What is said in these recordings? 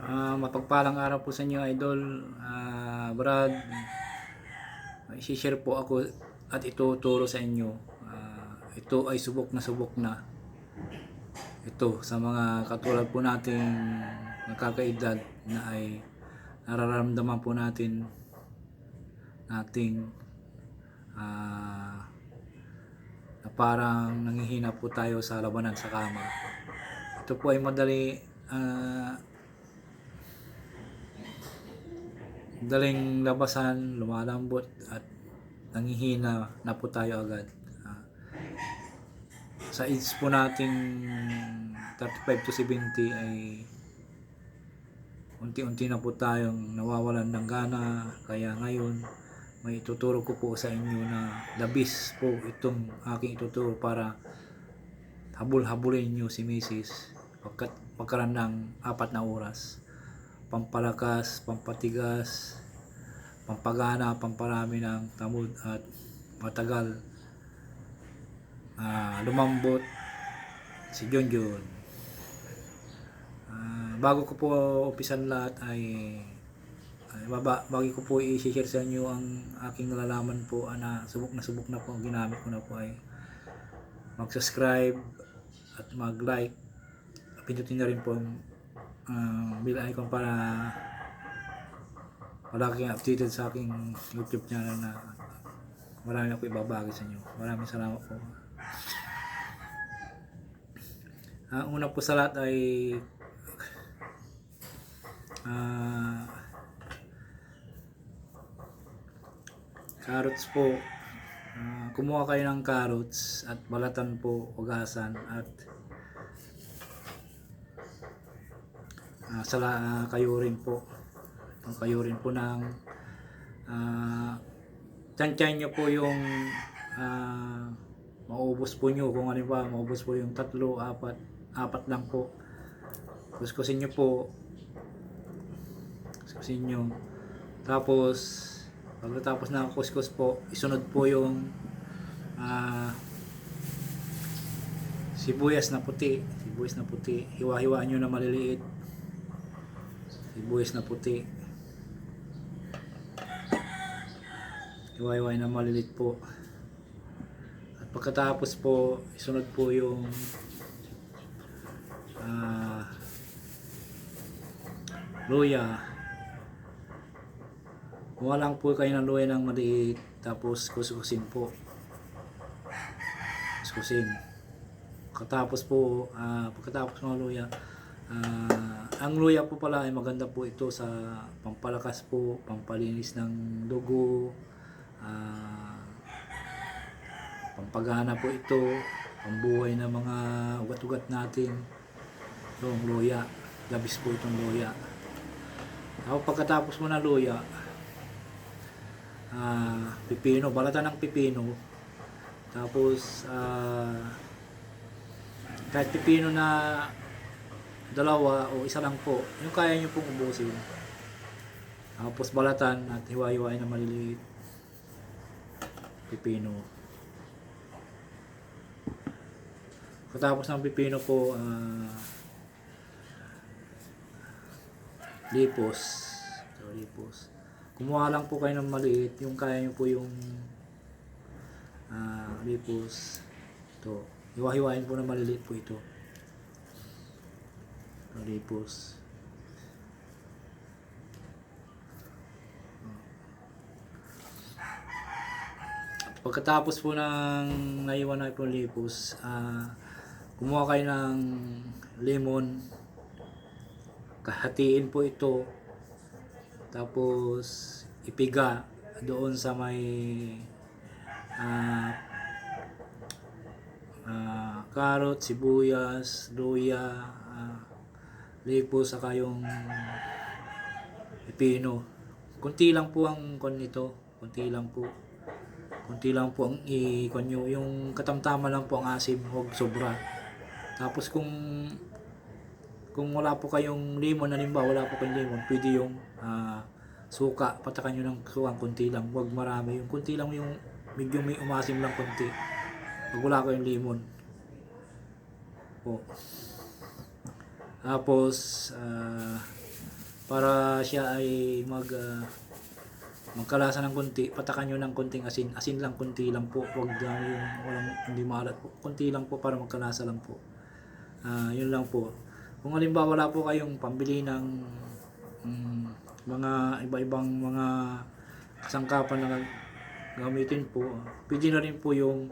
Ah, mapagpalang araw po sa inyo, idol. Ah, Brad, i-share po ako at ituturo sa inyo. Ah, ito ay subok na subok na. Ito sa mga katulad po nating nakakaedad na ay nararamdaman po natin nating ah, na parang nanghihina po tayo sa labanan sa kama. Ito po ay madali ah, daling labasan, lumalambot at nangihina na po tayo agad. Ah, sa age po nating 35 to 70 ay unti-unti na po tayong nawawalan ng gana kaya ngayon may ituturo ko po sa inyo na labis po itong aking ituturo para habol-habulin nyo si Mrs. pagkat pagkaran ng apat na oras pampalakas, pampatigas, pampagana, pamparami ng tamod at matagal ah, lumambot si John. Ah, bago ko po umpisan lahat ay, ay baba, bago ko po i-share sa inyo ang aking nalalaman po ah, na subok na subok na po ang ginamit ko na po ay mag-subscribe at mag-like pindutin na rin po ang uh, bell icon para palagi updated sa aking YouTube channel na marami ako ibabagi sa inyo. Maraming salamat po. Ang una po sa lahat ay ah carrots po. Ah, kumuha kayo ng carrots at balatan po, ugasan at Ah, sala ah, kayo rin po. Ang kayo rin po ng uh, nyo po yung ah, maubos po nyo kung ano ba, maubos po yung tatlo, apat, apat lang po. Kuskusin nyo po. Kuskusin nyo. Tapos, pagkatapos na kuskus po, isunod po yung ah, sibuyas na puti. Sibuyas na puti. Hiwa-hiwaan nyo na maliliit sibuyas na puti. Iwayway na malilit po. At pagkatapos po isunod po yung ah luya. Kuha lang po kayo ng luya ng maliit tapos kuskusin po. Kuskusin pagkatapos po ah, pagkatapos ng luya Ah, ang luya po pala ay maganda po ito sa pampalakas po, pampalinis ng dugo, ah, pampagana po ito, pambuhay ng mga ugat-ugat natin. Ito ang luya, labis po itong luya. Tapos pagkatapos mo ng luya, ah, pipino, balatan ng pipino. Tapos, ah, kahit pipino na dalawa o isa lang po, yung kaya nyo pong ubusin. Tapos balatan at hiwa-hiwain na maliliit. Pipino. Katapos ng pipino po, ah, lipos. So, lipos. Kumuha lang po kayo ng maliit, yung kaya nyo po yung ah, lipos. Ito. Hiwa-hiwain po na maliliit po ito. Lipos. Pagkatapos po ng naiwan na po lipos, ah kumuha kayo ng lemon, kahatiin po ito, tapos ipiga doon sa may ah ah, carrot, sibuyas, luya, ah, lipo saka yung pipino. Kunti lang po ang kon nito, kunti lang po. Kunti lang po ang i-kon nyo. Yung katamtama lang po ang asim, huwag sobra. Tapos kung kung wala po kayong lemon, halimbawa wala po kayong lemon, pwede yung ah, suka, patakan nyo ng suka, kunti lang, huwag marami. Yung kunti lang yung medyo may umasim lang kunti. Pag wala kayong lemon. Po. Tapos, ah, para siya ay mag ah, magkalasa ng konti, patakan nyo ng konting asin. Asin lang, konti lang po. Huwag yung walang, hindi maalat po. Konti lang po para magkalasa lang po. Ah, yun lang po. Kung halimbawa wala po kayong pambili ng mm, mga iba-ibang mga kasangkapan na gamitin po, pwede na rin po yung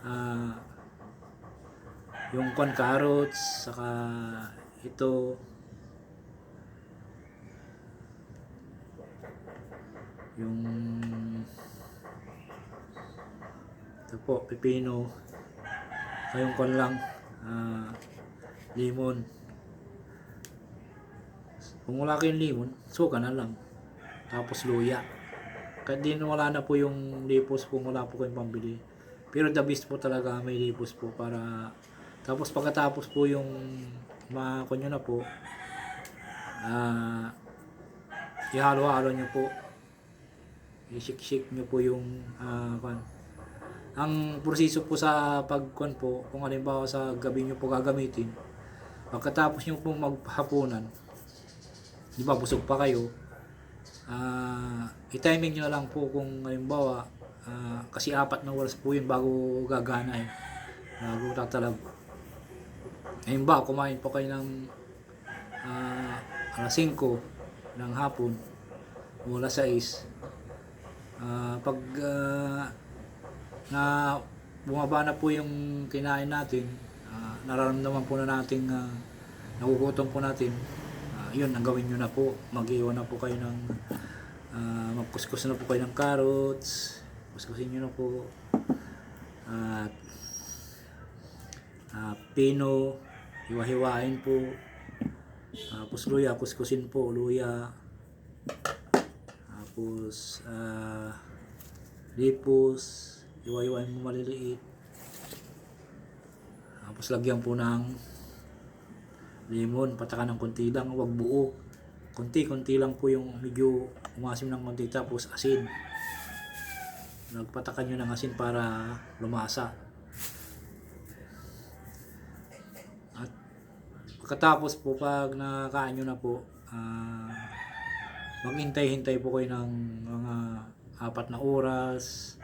ah, yung corn carrots, saka ito, yung ito po, pepino, saka yung corn lang, ah, limon. Kung wala kayong limon, suka na lang. Tapos luya. Kahit din wala na po yung lipos kung wala po kayong pambili. Pero the best po talaga may lipos po para tapos pagkatapos po yung makon nyo na po. Ah ihalo-halo nyo po. I-shake-shake nyo po yung ah kwan. ang proseso po sa pagkon po kung halimbawa sa gabi nyo po gagamitin pagkatapos nyo po maghapunan di ba busog pa kayo ah i-timing nyo na lang po kung halimbawa ah, kasi apat na oras po yun bago gagana eh. Bago tatalab ngayon kumain po kayo ng ah, alas 5 ng hapon o alas 6 Ah, pag ah, na bumaba na po yung kinain natin ah, nararamdaman po na natin uh, nagugutom po natin Ah, yun ang gawin nyo na po mag-iwan na po kayo ng ah, magkuskus na po kayo ng carrots kuskusin nyo na po at ah, pino hiwa-hiwain po. Tapos luya kuskusin po luya. Tapos ah lipos. Hiwa-hiwain mo maliliit. Tapos lagyan po ng lemon. Patakan ng konti lang wag buo. Konti-konti lang po yung medyo umasim ng konti. Tapos asin. Nagpatakan nyo ng asin para lumasa pagkatapos po pag nakain nyo na po ah maghintay-hintay po kayo ng mga apat na oras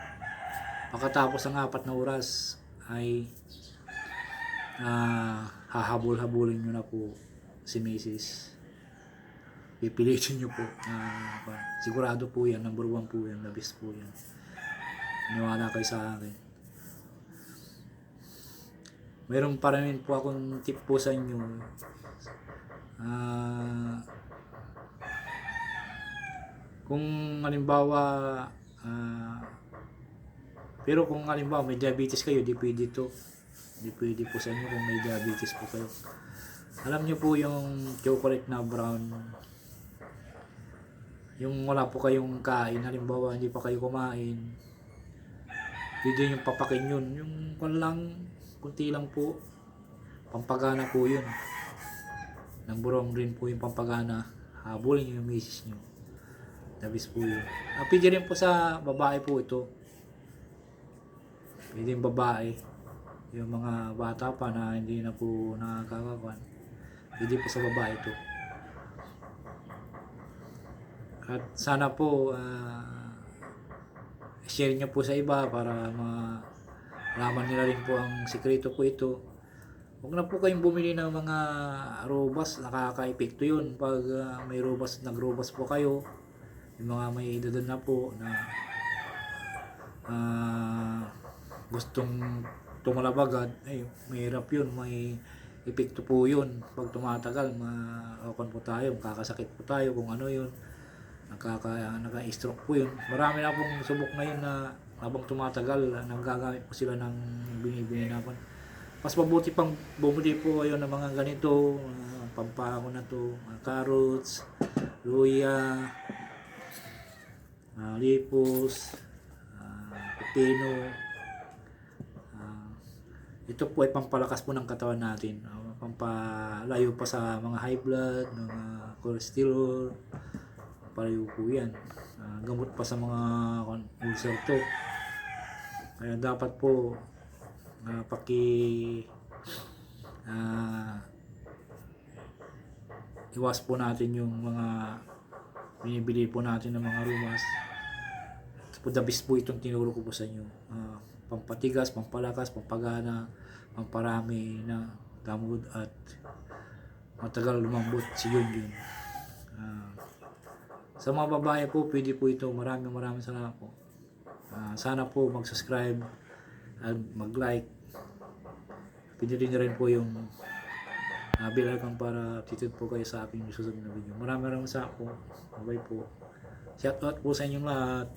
pagkatapos ng apat na oras ay ah hahabol-habulin nyo na po si Mrs. Pipilitin nyo po. Pa- sigurado po yan. Number one po yan. Best po yan. Niwala kayo sa akin. Meron pa rin po akong tip po sa inyo. Ah, kung halimbawa ah, pero kung halimbawa may diabetes kayo, di pwede to. Di pwede po sa inyo kung may diabetes po kayo. Alam niyo po yung chocolate na brown. Yung wala po kayong kain, halimbawa hindi pa kayo kumain. Pwede yung papakin yun. Yung kung lang, kunti lang po. Pampagana po yun. Nang burong rin po yung pampagana. Habulin niyo yung misis niyo. Dabis po yun. Ah, pwede rin po sa babae po ito. Pwede yung babae. Yung mga bata pa na hindi na po nakakakakuan. Pwede po sa babae ito. At sana po ah, share nyo po sa iba para malaman nila rin po ang sikreto po ito. Huwag na po kayong bumili ng mga robas, nakaka-epekto yun. Pag ah, may robas, nag-robas po kayo, yung mga may edad na po na ah, gustong tumalabagad, ay mahirap yun, may epekto po yun. Pag tumatagal, makakon po tayo, makakasakit po tayo kung ano yun. Nakaka, naka-stroke po yun. Marami na pong subok na yun na habang tumatagal, nagagamit po sila ng binibili na po. Mas mabuti pang bumili po kayo ng mga ganito, uh, pampako na to, mga carrots, luya, ah, lipos, ah, pepino. ah, ito po ay pampalakas po ng katawan natin. ah, pampalayo pa sa mga high blood, mga cholesterol. Palayo po yan. Ah, gamot pa sa mga ulcer to. Kaya dapat po ah, paki ah, iwas po natin yung mga binibili po natin ng mga rumas. Po the best po itong tinuro ko po sa inyo. Ah, pampatigas, pampalakas, pampagana, pamparami na tamod at matagal lumambot si Yun Yun. Ah, sa mga babae po, pwede po ito. Maraming maraming salamat po. Ah, sana po mag-subscribe at mag-like. Pinili niyo rin po yung uh, bell icon para titid po kayo sa aking susunod na video. Maraming maraming salamat po. Bye po. Shout out po sa inyong lahat.